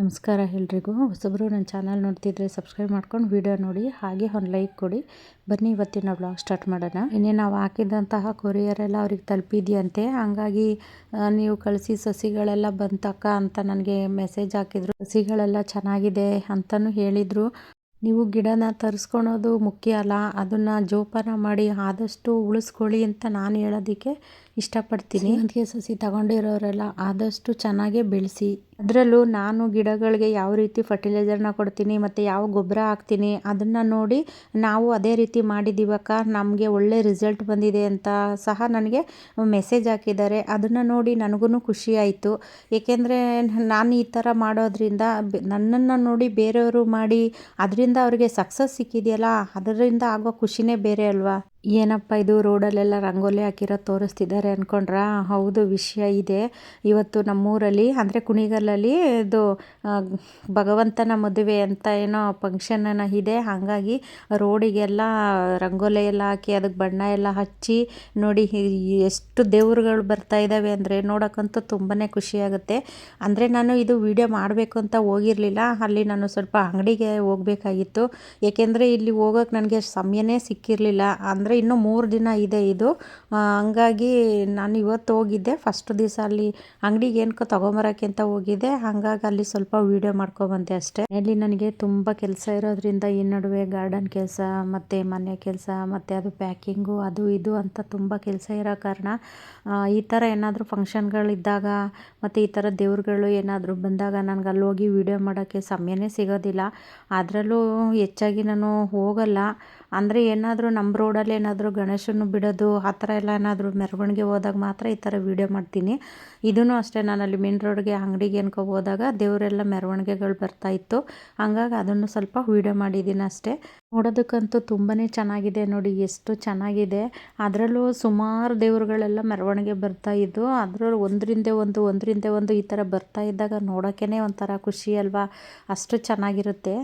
ನಮಸ್ಕಾರ ಎಲ್ರಿಗೂ. ಹೊಸಬ್ರು ನನ್ನ ಚಾನಲ್ ನೋಡ್ತಿದ್ರೆ ಸಬ್ಸ್ಕ್ರೈಬ್ ಮಾಡ್ಕೊಂಡು ವಿಡಿಯೋ ನೋಡಿ, ಹಾಗೆ ಒಂದು ಲೈಕ್ ಕೊಡಿ. ಬನ್ನಿ ಇವತ್ತಿನ ಬ್ಲಾಗ್ ಸ್ಟಾರ್ಟ್ ಮಾಡೋಣ. ಇನ್ನೇ ನಾವು ಹಾಕಿದಂತಹ ಕೊರಿಯರ್ ಎಲ್ಲ ಅವ್ರಿಗೆ ತಲುಪಿದೆಯಂತೆ. ಹಾಗಾಗಿ ನೀವು ಕಳಿಸಿ ಸಸಿಗಳೆಲ್ಲ ಬಂತಕ್ಕ ಅಂತ ನನಗೆ ಮೆಸೇಜ್ ಹಾಕಿದ್ರು. ಸಸಿಗಳೆಲ್ಲ ಚೆನ್ನಾಗಿದೆ ಅಂತಲೂ ಹೇಳಿದರು. ನೀವು ಗಿಡನ ತರಿಸ್ಕೊಳೋದು ಮುಖ್ಯ ಅಲ್ಲ, ಅದನ್ನು ಜೋಪಾನ ಮಾಡಿ ಆದಷ್ಟು ಉಳಿಸ್ಕೊಳ್ಳಿ ಅಂತ ನಾನು ಹೇಳೋದಕ್ಕೆ ಇಷ್ಟಪಡ್ತೀನಿ. ಅದಕ್ಕೆ ಸಸಿ ತಗೊಂಡಿರೋರೆಲ್ಲ ಆದಷ್ಟು ಚೆನ್ನಾಗೇ ಬೆಳೆಸಿ. ಅದರಲ್ಲೂ ನಾನು ಗಿಡಗಳಿಗೆ ಯಾವ ರೀತಿ ಫರ್ಟಿಲೈಸರ್ನ ಕೊಡ್ತೀನಿ, ಮತ್ತು ಯಾವ ಗೊಬ್ಬರ ಹಾಕ್ತೀನಿ ಅದನ್ನು ನೋಡಿ ನಾವು ಅದೇ ರೀತಿ ಮಾಡಿದ್ದೀವಕ್ಕ ನಮಗೆ ಒಳ್ಳೆ ರಿಸಲ್ಟ್ ಬಂದಿದೆ ಅಂತ ಸಹ ನನಗೆ ಮೆಸೇಜ್ ಹಾಕಿದ್ದಾರೆ. ಅದನ್ನು ನೋಡಿ ನನಗೂ ಖುಷಿ ಆಯಿತು. ಏಕೆಂದರೆ ನಾನು ಈ ಥರ ಮಾಡೋದ್ರಿಂದ ನನ್ನನ್ನು ನೋಡಿ ಬೇರೆಯವರು ಮಾಡಿ, ಅದರಿಂದ ಅವರಿಗೆ ಸಕ್ಸಸ್ ಸಿಕ್ಕಿದೆಯಲ್ಲ, ಅದರಿಂದ ಆಗೋ ಖುಷಿನೇ ಬೇರೆ ಅಲ್ವಾ? ಏನಪ್ಪ ಇದು ರೋಡಲ್ಲೆಲ್ಲ ರಂಗೋಲಿ ಹಾಕಿರೋ ತೋರಿಸ್ತಿದ್ದಾರೆ ಅಂದ್ಕೊಂಡ್ರಾ ಹೌದು, ವಿಷಯ ಇದೆ. ಇವತ್ತು ನಮ್ಮೂರಲ್ಲಿ, ಅಂದರೆ ಕುಣಿಗಲಲ್ಲಿ ಇದು ಭಗವಂತನ ಮದುವೆ ಅಂತ ಏನೋ ಫಂಕ್ಷನ್ ಇದೆ. ಹಾಗಾಗಿ ರೋಡಿಗೆಲ್ಲ ರಂಗೋಲಿ ಎಲ್ಲ ಹಾಕಿ, ಅದಕ್ಕೆ ಬಣ್ಣ ಎಲ್ಲ ಹಚ್ಚಿ, ನೋಡಿ ಎಷ್ಟು ದೇವ್ರುಗಳು ಬರ್ತಾ ಇದ್ದಾವೆ ಅಂದರೆ ನೋಡೋಕ್ಕಂತೂ ತುಂಬಾ ಖುಷಿಯಾಗುತ್ತೆ ಅಂದರೆ ನಾನು ಇದು ವಿಡಿಯೋ ಮಾಡಬೇಕು ಅಂತ ಹೋಗಿರಲಿಲ್ಲ. ಅಲ್ಲಿ ನಾನು ಸ್ವಲ್ಪ ಅಂಗಡಿಗೆ ಹೋಗಬೇಕಾಗಿತ್ತು. ಏಕೆಂದರೆ ಇಲ್ಲಿ ಹೋಗೋಕೆ ನನಗೆ ಸಮಯನೇ ಸಿಕ್ಕಿರಲಿಲ್ಲ. ಅಂದರೆ ಇನ್ನೂ ಮೂರು ದಿನ ಇದೆ ಇದು. ಹಂಗಾಗಿ ನಾನು ಇವತ್ತು ಹೋಗಿದ್ದೆ. ಫಸ್ಟ್ ದಿವಸ ಅಲ್ಲಿ ಅಂಗಡಿಗೆ ಏನಕ್ಕೋ ತೊಗೊಂಬರೋಕ್ಕೆ ಅಂತ ಹೋಗಿದ್ದೆ. ಹಾಗಾಗಿ ಅಲ್ಲಿ ಸ್ವಲ್ಪ ವೀಡಿಯೋ ಮಾಡ್ಕೊಬಂದೆ ಅಷ್ಟೇ. ಅಲ್ಲಿ ನನಗೆ ತುಂಬ ಕೆಲಸ ಇರೋದ್ರಿಂದ ಈ ನಡುವೆ ಗಾರ್ಡನ್ ಕೆಲಸ, ಮತ್ತು ಮನೆ ಕೆಲಸ, ಮತ್ತು ಅದು ಪ್ಯಾಕಿಂಗು ಅದು ಇದು ಅಂತ ತುಂಬ ಕೆಲಸ ಇರೋ ಕಾರಣ ಈ ಥರ ಏನಾದರೂ ಫಂಕ್ಷನ್ಗಳಿದ್ದಾಗ ಮತ್ತು ಈ ಥರ ದೇವ್ರುಗಳು ಏನಾದರೂ ಬಂದಾಗ ನನಗೆ ಅಲ್ಲಿ ಹೋಗಿ ವೀಡಿಯೋ ಮಾಡೋಕ್ಕೆ ಸಮಯನೇ ಸಿಗೋದಿಲ್ಲ. ಅದರಲ್ಲೂ ಹೆಚ್ಚಾಗಿ ನಾನು ಹೋಗಲ್ಲ. ಅಂದರೆ ಏನಾದರೂ ನಮ್ಮ ರೋಡಲ್ಲಿ ಏನಾದರೂ ಗಣೇಶನ ಬಿಡೋದು, ಆ ಥರ ಎಲ್ಲ ಏನಾದರೂ ಮೆರವಣಿಗೆ ಹೋದಾಗ ಮಾತ್ರ ಈ ಥರ ವೀಡಿಯೋ ಮಾಡ್ತೀನಿ. ಇದೂ ಅಷ್ಟೇ ನಾನು ಅಲ್ಲಿ ಮೇನ್ ರೋಡ್ಗೆ ಅಂಗಡಿಗೆ ಏನ್ಕೊ ಹೋದಾಗ ದೇವರೆಲ್ಲ ಮೆರವಣಿಗೆಗಳು ಬರ್ತಾ ಇತ್ತು. ಹಂಗಾಗಿ ಅದನ್ನು ಸ್ವಲ್ಪ ವೀಡಿಯೋ ಮಾಡಿದ್ದೀನಿ ಅಷ್ಟೇ. ನೋಡೋದಕ್ಕಂತೂ ತುಂಬಾ ಚೆನ್ನಾಗಿದೆ ನೋಡಿ, ಎಷ್ಟು ಚೆನ್ನಾಗಿದೆ. ಅದರಲ್ಲೂ ಸುಮಾರು ದೇವರುಗಳೆಲ್ಲ ಮೆರವಣಿಗೆ ಬರ್ತಾ ಇದ್ದು, ಅದರಲ್ಲೂ ಒಂದರಿಂದ ಒಂದು ಒಂದರಿಂದ ಒಂದು ಈ ಥರ ಬರ್ತಾ ಇದ್ದಾಗ ನೋಡೋಕ್ಕೇ ಒಂಥರ ಖುಷಿ ಅಲ್ವಾ? ಅಷ್ಟು ಚೆನ್ನಾಗಿರುತ್ತೆ.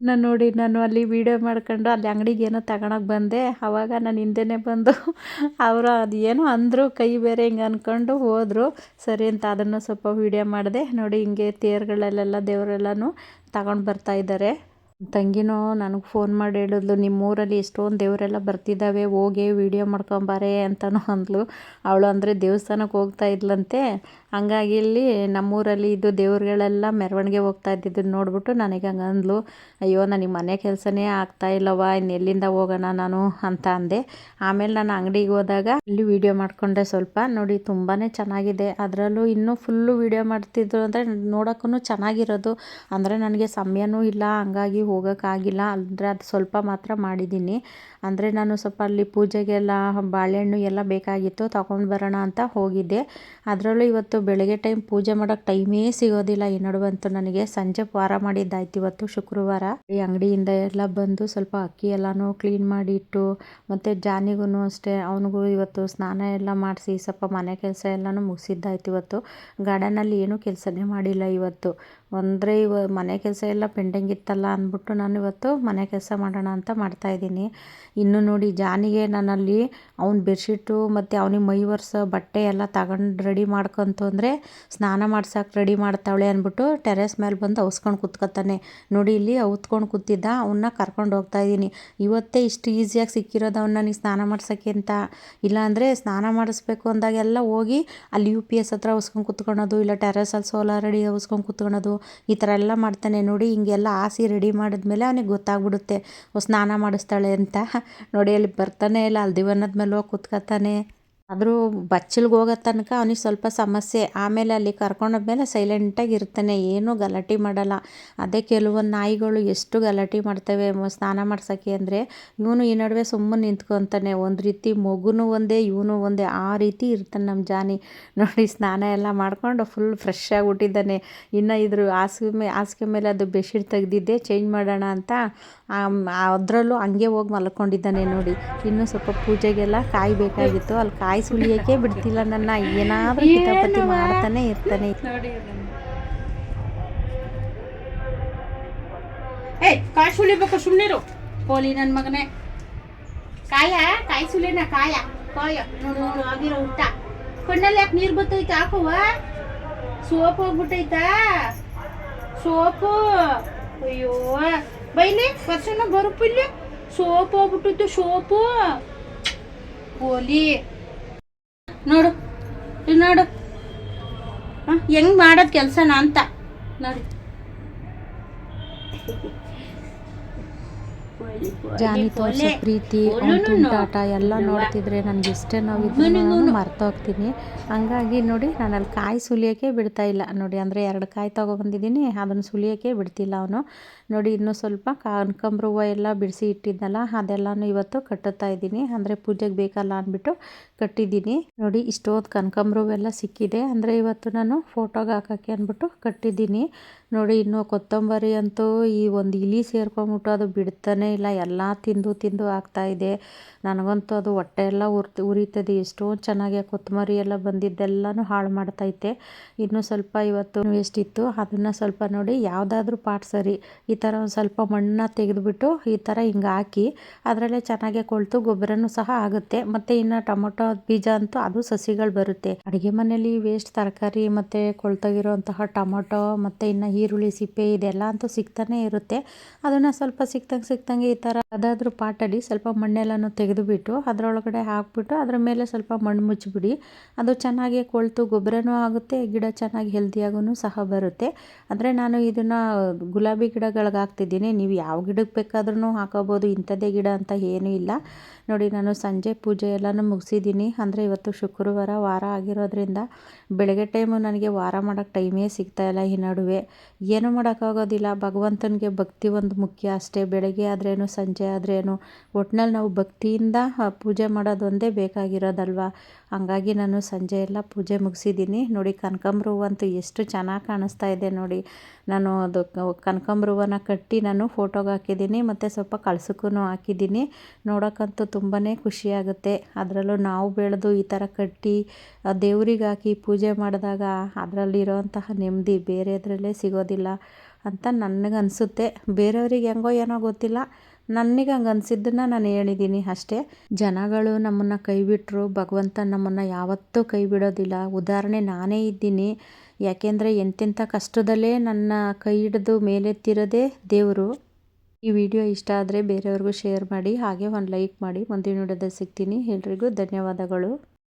ನಾನು ನೋಡಿ ನಾನು ಅಲ್ಲಿ ವೀಡಿಯೋ ಮಾಡ್ಕೊಂಡು ಅಲ್ಲಿ ಅಂಗಡಿಗೆ ಏನೋ ತಗೊಳಕ್ಕೆ ಬಂದೆ. ಆವಾಗ ನಾನು ಹಿಂದೆನೆ ಬಂದು ಅವರು ಅದು ಏನೋ ಅಂದರು, ಕೈ ಬೇರೆ ಹಿಂಗೆ ಅಂದ್ಕೊಂಡು ಹೋದರು. ಸರಿ ಅಂತ ಅದನ್ನು ಸ್ವಲ್ಪ ವೀಡಿಯೋ ಮಾಡಿದೆ. ನೋಡಿ ಹಿಂಗೆ ತೇರುಗಳಲ್ಲೆಲ್ಲ ದೇವರೆಲ್ಲನೂ ತಗೊಂಡು ಬರ್ತಾ ಇದ್ದಾರೆ ತಂಗಿನೂ ನನಗೆ ಫೋನ್ ಮಾಡಿ ಹೇಳಿದ್ಲು ನಿಮ್ಮ ಊರಲ್ಲಿ ಎಷ್ಟೊಂದು ದೇವರೆಲ್ಲ ಬರ್ತಿದ್ದಾವೆ ಹೋಗಿ ವೀಡಿಯೋ ಮಾಡ್ಕೊಂಬಾರೆ ಅಂತಲೂ ಅಂದ್ಲು. ಅವಳು ಅಂದರೆ ದೇವಸ್ಥಾನಕ್ಕೆ ಹೋಗ್ತಾ ಇದ್ಲಂತೆ. ಹಂಗಾಗಿ ಇಲ್ಲಿ ನಮ್ಮೂರಲ್ಲಿ ಇದ್ದು ದೇವ್ರುಗಳೆಲ್ಲ ಮೆರವಣಿಗೆ ಹೋಗ್ತಾ ಇದ್ದಿದ್ದನ್ನು ನೋಡ್ಬಿಟ್ಟು ನನಗೆ ಹಂಗೆ ಅಂದ್ಲು ಅಯ್ಯೋ ನನಗೆ ಮನೆ ಕೆಲಸನೇ ಆಗ್ತಾ ಇಲ್ಲವ ಇನ್ನು ಎಲ್ಲಿಂದ ಹೋಗೋಣ ನಾನು? ಅಂತ ಅಂದೆ. ಆಮೇಲೆ ನಾನು ಅಂಗಡಿಗೆ ಹೋದಾಗ ಅಲ್ಲಿ ವೀಡಿಯೋ ಮಾಡಿಕೊಂಡೆ ಸ್ವಲ್ಪ. ನೋಡಿ ತುಂಬಾ ಚೆನ್ನಾಗಿದೆ. ಅದರಲ್ಲೂ ಇನ್ನೂ ಫುಲ್ಲು ವೀಡಿಯೋ ಮಾಡ್ತಿದ್ರು ಅಂದರೆ ನೋಡೋಕ್ಕೂ ಚೆನ್ನಾಗಿರೋದು. ಅಂದರೆ ನನಗೆ ಸಮಯನೂ ಇಲ್ಲ, ಹಂಗಾಗಿ ಹೋಗೋಕ್ಕಾಗಿಲ್ಲ. ಅಂದರೆ ಅದು ಸ್ವಲ್ಪ ಮಾತ್ರ ಮಾಡಿದ್ದೀನಿ ಅಂದರೆ ನಾನು ಸ್ವಲ್ಪ ಅಲ್ಲಿ ಪೂಜೆಗೆಲ್ಲ, ಬಾಳೆಹಣ್ಣು ಎಲ್ಲ ಬೇಕಾಗಿತ್ತು, ತಗೊಂಡು ಬರೋಣ ಅಂತ ಹೋಗಿದ್ದೆ. ಅದರಲ್ಲೂ ಇವತ್ತು ಬೆಳಗ್ಗೆ ಟೈಮ್ ಪೂಜೆ ಮಾಡೋಕ್ಕೆ ಟೈಮೇ ಸಿಗೋದಿಲ್ಲ. ಈ ನಡುವಂತೂ ನನಗೆ ಸಂಜೆ ವಾರ ಮಾಡಿದ್ದಾಯ್ತು ಇವತ್ತು ಶುಕ್ರವಾರ. ಈ ಅಂಗಡಿಯಿಂದ ಎಲ್ಲ ಬಂದು ಸ್ವಲ್ಪ ಅಕ್ಕಿ ಎಲ್ಲನೂ ಕ್ಲೀನ್ ಮಾಡಿ ಇಟ್ಟು, ಮತ್ತು ಜಾನಿಗೂ ಅಷ್ಟೇ, ಅವನಿಗೂ ಇವತ್ತು ಸ್ನಾನ ಎಲ್ಲ ಮಾಡಿಸಿ, ಸ್ವಲ್ಪ ಮನೆ ಕೆಲಸ ಎಲ್ಲನೂ ಮುಗಿಸಿದ್ದಾಯ್ತು ಇವತ್ತು. ಗಾರ್ಡನಲ್ಲಿ ಏನೂ ಕೆಲಸನೇ ಮಾಡಿಲ್ಲ ಇವತ್ತು. ಅಂದರೆ ಇವ ಮನೆ ಕೆಲಸ ಎಲ್ಲ ಪೆಂಡಿಂಗ್ ಇತ್ತಲ್ಲ ಅಂದ್ಬಿಟ್ಟು ನಾನು ಇವತ್ತು ಮನೆ ಕೆಲಸ ಮಾಡೋಣ ಅಂತ ಮಾಡ್ತಾಯಿದ್ದೀನಿ ಇನ್ನು ನೋಡಿ ಜಾನಿಗೆ ನಾನಲ್ಲಿ ಅವ್ನ ಬೆಡ್ಶೀಟು ಮತ್ತು ಅವನಿಗೆ ಮೈ ಒರೆಸೋ ಬಟ್ಟೆ ಎಲ್ಲ ತಗೊಂಡು ರೆಡಿ ಮಾಡ್ಕೊಂತು ಅಂದರೆ ಸ್ನಾನ ಮಾಡ್ಸೋಕೆ ರೆಡಿ ಮಾಡ್ತಾವಳೆ ಅಂದ್ಬಿಟ್ಟು ಟೆರೆಸ್ ಮೇಲೆ ಬಂದು ಅವಸ್ಕೊಂಡು ಕೂತ್ಕೊತಾನೆ. ನೋಡಿ ಇಲ್ಲಿ ಅವತ್ಕೊಂಡು ಕೂತಿದ್ದ, ಅವನ್ನ ಕರ್ಕೊಂಡು ಹೋಗ್ತಾ ಇದ್ದೀನಿ. ಇವತ್ತೇ ಇಷ್ಟು ಈಸಿಯಾಗಿ ಸಿಕ್ಕಿರೋದು ಅವ್ನು ನನಗೆ ಸ್ನಾನ ಮಾಡ್ಸೋಕ್ಕೆ ಅಂತ. ಇಲ್ಲಾಂದರೆ ಸ್ನಾನ ಮಾಡಿಸ್ಬೇಕು ಅಂದಾಗೆಲ್ಲ ಹೋಗಿ ಅಲ್ಲಿ ಯು ಪಿ ಎಸ್ ಹತ್ರ ಉಸ್ಕೊಂಡು ಕುತ್ಕೊಳೋದು, ಇಲ್ಲ ಟೆರೆಸಲ್ಲಿ ಸೋಲಾರ್ ರೆಡಿ ಅವಸ್ಕೊಂಡು ಕೂತ್ಕೊಳೋದು ಈ ಥರ ಎಲ್ಲ ಮಾಡ್ತಾನೆ ನೋಡಿ, ಹಿಂಗೆಲ್ಲ ಆಸಿ ರೆಡಿ ಮಾಡಿದ್ಮೇಲೆ ಅವನಿಗೆ ಗೊತ್ತಾಗ್ಬಿಡುತ್ತೆ. ಸ್ನಾನ ಮಾಡಿಸ್ತಾಳೆ ಅಂತ. ನೋಡಿ, ಅಲ್ಲಿ ಬರ್ತಾನೆ ಇಲ್ಲ, ಅಲ್ಲಿ ಮೇಲೆ ಹೋಗಿ ಕೂತ್ಕೊತಾನೆ ಆದರೂ ಬಚ್ಚಲ್ಗೆ ಹೋಗೋ ತನಕ ಅವ್ನಿಗೆ ಸ್ವಲ್ಪ ಸಮಸ್ಯೆ. ಆಮೇಲೆ ಅಲ್ಲಿ ಕರ್ಕೊಂಡೋದ್ಮೇಲೆ ಸೈಲೆಂಟಾಗಿ ಇರ್ತಾನೆ. ಏನೂ ಗಲಾಟೆ ಮಾಡಲ್ಲ. ಅದೇ ಕೆಲವೊಂದು ನಾಯಿಗಳು ಎಷ್ಟು ಗಲಾಟೆ ಮಾಡ್ತವೆ. ಸ್ನಾನ ಮಾಡ್ಸೋಕ್ಕೆ ಅಂದರೆ ಇವನು ಈ ನಡುವೆ ಸುಮ್ಮನೆ ನಿಂತ್ಕೊತಾನೆ. ಒಂದು ರೀತಿ ಮಗುನೂ ಒಂದೇ, ಇವನು ಒಂದೇ. ಆ ರೀತಿ ಇರ್ತಾನೆ ನಮ್ಮ ಜಾನಿ. ನೋಡಿ ಸ್ನಾನ ಎಲ್ಲ ಮಾಡ್ಕೊಂಡು ಫುಲ್ ಫ್ರೆಶ್ ಆಗಿಬಿಟ್ಟಿದ್ದಾನೆ ಇನ್ನು ಇದ್ರ ಹಾಸಿಗೆ ಮೇ, ಹಾಸಿಗೆ ಮೇಲೆ ಅದು ಬೆಡ್ಶೀಟ್ ತೆಗೆದಿದ್ದೆ. ಚೇಂಜ್ ಮಾಡೋಣ ಅಂತ ಅದರಲ್ಲೂ ಹಂಗೆ ಹೋಗಿ ಮಲ್ಕೊಂಡಿದ್ದಾನೆ ನೋಡಿ. ಇನ್ನೂ ಸ್ವಲ್ಪ ಪೂಜೆಗೆಲ್ಲ ಕಾಯಿ ಬೇಕಾಗಿತ್ತು ಅಲ್ಲಿ ಕಾಯಿ ಸುಲಿಯೋಕ್ಕೆ ಬಿಡ್ತಿಲ್ಲ ನನ್ನ. ಏನಾದರೂ ಕಿತಾಪತಿ ಮಾಡ್ತಾನೆ ಇರ್ತಾನೆ. ಕಾಯಿ ಸುಲಿಬೇಕು ಸುಮ್ಮನಿರು ಪೋಲಿ ನನ್ನ ಮಗನೇ. ಕಾಯ ಕಾಯಿ ಸುಲಿನ ಕಾಯ. ಕಾಯ. ನೋಡು ನೋಡು ಆಗಿರೋ ಊಟ. ಕಣ್ಣಲ್ಲಿ ಯಾಕೆ ನೀರು ಬರ್ತೈತೆ ಹಾಕುವ. ಸೋಪ್ ಹೋಗ್ಬಿಟ್ಟೈತಾ? ಸೋಪು. ಅಯ್ಯೋ. ಬೈಲಿ ವರ್ಷನ ಬರುಪಿಲ್ಲ. Soap ಹೋಗ್ಬಿಟ್ಟಿತ್ತು soap. ಓಲಿ ನೋಡು. ಇಲ್ಲಿ ನೋಡು. ಹಾಂ? ಹೆಂಗ್ ಮಾಡೋದು ಕೆಲಸನ ಅಂತ. ನೋಡಿ. ಜಾನಿ ತೋರಿಸೋ ಪ್ರೀತಿ ಪೋಲಿನೂ ತುಂಟಾಟ ಎಲ್ಲ ನೋಡ್ತಿದ್ರೆ ನನಗೆ ಇಷ್ಟೇ ನಾವು ಮನೆಗೂನು. ಮರ್ತೋಗ್ತೀನಿ. ಹಂಗಾಗಿ ನೋಡಿ ನಾನು ಅಲ್ಲಿ ಕಾಯಿ ಸುಲಿಯೋಕ್ಕೆ ಬಿಡ್ತಾ ಇಲ್ಲ. ನೋಡಿ ಅಂದರೆ ಎರಡು ಕಾಯಿ ತೊಗೊಬಂದಿದ್ದೀನಿ ಅದನ್ನು ಸುಲಿಯೋಕ್ಕೆ ಬಿಡ್ತಿಲ್ಲ ಅವನು. ನೋಡಿ ಇನ್ನೂ ಸ್ವಲ್ಪ ಕನಕಾಂಬ್ರ ಹೂವು ಎಲ್ಲ ಬಿಡಿಸಿ ಇಟ್ಟಿದ್ದಲ್ಲ ಅದೆಲ್ಲನೂ ಇವತ್ತು ಕಟ್ಟುತ್ತಾ ಇದ್ದೀನಿ. ಅಂದರೆ ಪೂಜೆಗೆ ಬೇಕಲ್ಲ ಅಂದ್ಬಿಟ್ಟು ಕಟ್ಟಿದ್ದೀನಿ. ನೋಡಿ ಇಷ್ಟೊತ್ತು ಕನಕಂಬ್ರ ಹೂವೆಲ್ಲ ಸಿಕ್ಕಿದೆ. ಅಂದರೆ ಇವತ್ತು ನಾನು ಫೋಟೋಗೆ ಹಾಕೋಕ್ಕೆ ಅಂದ್ಬಿಟ್ಟು ಕಟ್ಟಿದ್ದೀನಿ. ನೋಡಿ, ಇನ್ನು ಕೊತ್ತಂಬರಿ ಅಂತೂ ಈ ಒಂದು ಇಲಿ ಸೇರ್ಕೊಂಬಿಟ್ಟು ಅದು ಬಿಡ್ತಾನೇ ಇಲ್ಲ. ಎಲ್ಲ ತಿಂದು ತಿಂದು ಆಗ್ತಾ ಇದೆ. ನನಗಂತೂ ಅದು ಹೊಟ್ಟೆ ಎಲ್ಲ ಉರ್ತಿ, ಉರಿತದೆ. ಎಷ್ಟೊಂದು ಚೆನ್ನಾಗಿ ಕೊತ್ತಂಬರಿ ಎಲ್ಲ ಬಂದಿದ್ದೆಲ್ಲನೂ ಹಾಳು ಮಾಡ್ತೈತೆ. ಇನ್ನು ಸ್ವಲ್ಪ ಇವತ್ತು ಎಷ್ಟಿತ್ತು ಅದನ್ನು ಸ್ವಲ್ಪ ನೋಡಿ, ಯಾವುದಾದ್ರೂ ಪಾಟ್ ಸರಿ. ಈ ಥರ ಒಂದು ಸ್ವಲ್ಪ ಮಣ್ಣನ್ನ ತೆಗೆದುಬಿಟ್ಟು ಈ ಥರ ಹಿಂಗೆ ಹಾಕಿ, ಅದರಲ್ಲೇ ಚೆನ್ನಾಗಿ ಕೊಳ್ತು, ಗೊಬ್ಬರನೂ ಸಹ ಆಗುತ್ತೆ. ಮತ್ತು ಇನ್ನು ಟೊಮೊಟೊ, ಬೀಜ ಅಂತೂ ಅದು ಸಸಿಗಳು ಬರುತ್ತೆ. ಅಡುಗೆ ಮನೆಯಲ್ಲಿ ವೇಸ್ಟ್ ತರಕಾರಿ ಮತ್ತು ಕೊಳ್ತೋಗಿರೋಂತಹ ಟೊಮೊಟೊ, ಮತ್ತು ಇನ್ನು ಈರುಳ್ಳಿ, ಸಿಪ್ಪೆ ಇದೆಲ್ಲ ಅಂತೂ ಸಿಗ್ತಾನೆ ಇರುತ್ತೆ. ಅದನ್ನು ಸ್ವಲ್ಪ ಸಿಕ್ತಂಗೆ ಸಿಕ್ತಂಗೆ ಈ ಥರ ಅದಾದರೂ ಪಾಟಲ್ಲಿ ಸ್ವಲ್ಪ ಮಣ್ಣೆಲ್ಲನೂ ತೆಗೆದುಬಿಟ್ಟು ಅದರೊಳಗಡೆ ಹಾಕ್ಬಿಟ್ಟು ಅದರ ಮೇಲೆ ಸ್ವಲ್ಪ ಮಣ್ಣು ಮುಚ್ಚಿಬಿಡಿ. ಅದು ಚೆನ್ನಾಗಿ ಕೊಳ್ತು ಗೊಬ್ಬರನೂ ಆಗುತ್ತೆ, ಗಿಡ ಚೆನ್ನಾಗಿ ಹೆಲ್ದಿಯಾಗೂ ಸಹ ಬರುತ್ತೆ. ಅಂದರೆ ನಾನು ಇದನ್ನು ಗುಲಾಬಿ ಗಿಡಗಳಿಗೆ ಹಾಕ್ತಿದ್ದೀನಿ. ನೀವು ಯಾವ ಗಿಡಕ್ಕೆ ಬೇಕಾದ್ರೂ ಹಾಕೋಬೋದು. ಇಂಥದ್ದೇ ಗಿಡ ಅಂತ ಏನೂ ಇಲ್ಲ. ನೋಡಿ, ನಾನು ಸಂಜೆ ಪೂಜೆ ಎಲ್ಲನೂ ಮುಗಿಸಿದ್ದೀನಿ. ಅಂದರೆ ಇವತ್ತು ಶುಕ್ರವಾರ ವಾರ ಆಗಿರೋದ್ರಿಂದ ಬೆಳಗ್ಗೆ ಟೈಮು ನನಗೆ ವಾರ ಮಾಡೋಕ್ಕೆ ಟೈಮೇ ಸಿಗ್ತಾಯಿಲ್ಲ ಈ ನಡುವೆ. ಏನೂ ಮಾಡೋಕ್ಕಾಗೋದಿಲ್ಲ. ಭಗವಂತನಿಗೆ ಭಕ್ತಿ ಒಂದು ಮುಖ್ಯ ಅಷ್ಟೇ. ಬೆಳಗ್ಗೆ ಆದ್ರೇನು, ಸಂಜೆ ಆದ್ರೇನು, ಒಟ್ನಲ್ಲಿ ನಾವು ಭಕ್ತಿಯಿಂದ ಪೂಜೆ ಮಾಡೋದೊಂದೇ ಬೇಕಾಗಿರೋದಲ್ವ? ಹಂಗಾಗಿ ನಾನು ಸಂಜೆ ಎಲ್ಲ ಪೂಜೆ ಮುಗಿಸಿದ್ದೀನಿ. ನೋಡಿ, ಕನಕಾಂಬ್ರ ಹೂವಂತೂ ಎಷ್ಟು ಚೆನ್ನಾಗಿ ಕಾಣಿಸ್ತಾ ಇದೆ ನೋಡಿ. ನಾನು ಅದು ಕನಕಾಂಬ್ರ ಕಟ್ಟಿ ನಾನು ಫೋಟೋಗೆ ಹಾಕಿದ್ದೀನಿ, ಮತ್ತು ಸ್ವಲ್ಪ ಕಳ್ಸಕ್ಕೂ ಹಾಕಿದ್ದೀನಿ. ನೋಡೋಕ್ಕಂತೂ ತುಂಬಾ ಖುಷಿಯಾಗುತ್ತೆ. ಅದರಲ್ಲೂ ನಾವು ಬೆಳೆದು ಈ ಥರ ಕಟ್ಟಿ ದೇವ್ರಿಗೆ ಹಾಕಿ ಪೂಜೆ ಮಾಡಿದಾಗ ಅದರಲ್ಲಿರೋಂತಹ ನೆಮ್ಮದಿ ಬೇರೆದ್ರಲ್ಲೇ ಸಿಗೋದಿಲ್ಲ ಅಂತ ನನಗನ್ಸುತ್ತೆ. ಬೇರೆಯವ್ರಿಗೆ ಹೆಂಗೋ ಏನೋ ಗೊತ್ತಿಲ್ಲ. ನನಗೆ ಹಂಗೆ ಅನಿಸಿದ್ದನ್ನು ನಾನು ಹೇಳಿದ್ದೀನಿ ಅಷ್ಟೇ. ಜನಗಳು ನಮ್ಮನ್ನು ಕೈ ಬಿಟ್ಟರು ಭಗವಂತ ನಮ್ಮನ್ನು ಯಾವತ್ತೂ ಕೈ ಬಿಡೋದಿಲ್ಲ ಉದಾಹರಣೆ ನಾನೇ ಇದ್ದೀನಿ. ಯಾಕೆಂದರೆ ಎಂತೆಂಥ ಕಷ್ಟದಲ್ಲೇ ನನ್ನ ಕೈ ಹಿಡಿದು ಮೇಲೆತ್ತಿರೋದೇ ದೇವರು. ಈ ವಿಡಿಯೋ ಇಷ್ಟ ಆದರೆ ಬೇರೆಯವ್ರಿಗೂ ಶೇರ್ ಮಾಡಿ, ಹಾಗೆ ಒಂದು ಲೈಕ್ ಮಾಡಿ, ಮುಂದಿನ ವಿಡಿಯೋದಲ್ಲಿ ಸಿಗ್ತೀನಿ. ಎಲ್ರಿಗೂ ಧನ್ಯವಾದಗಳು.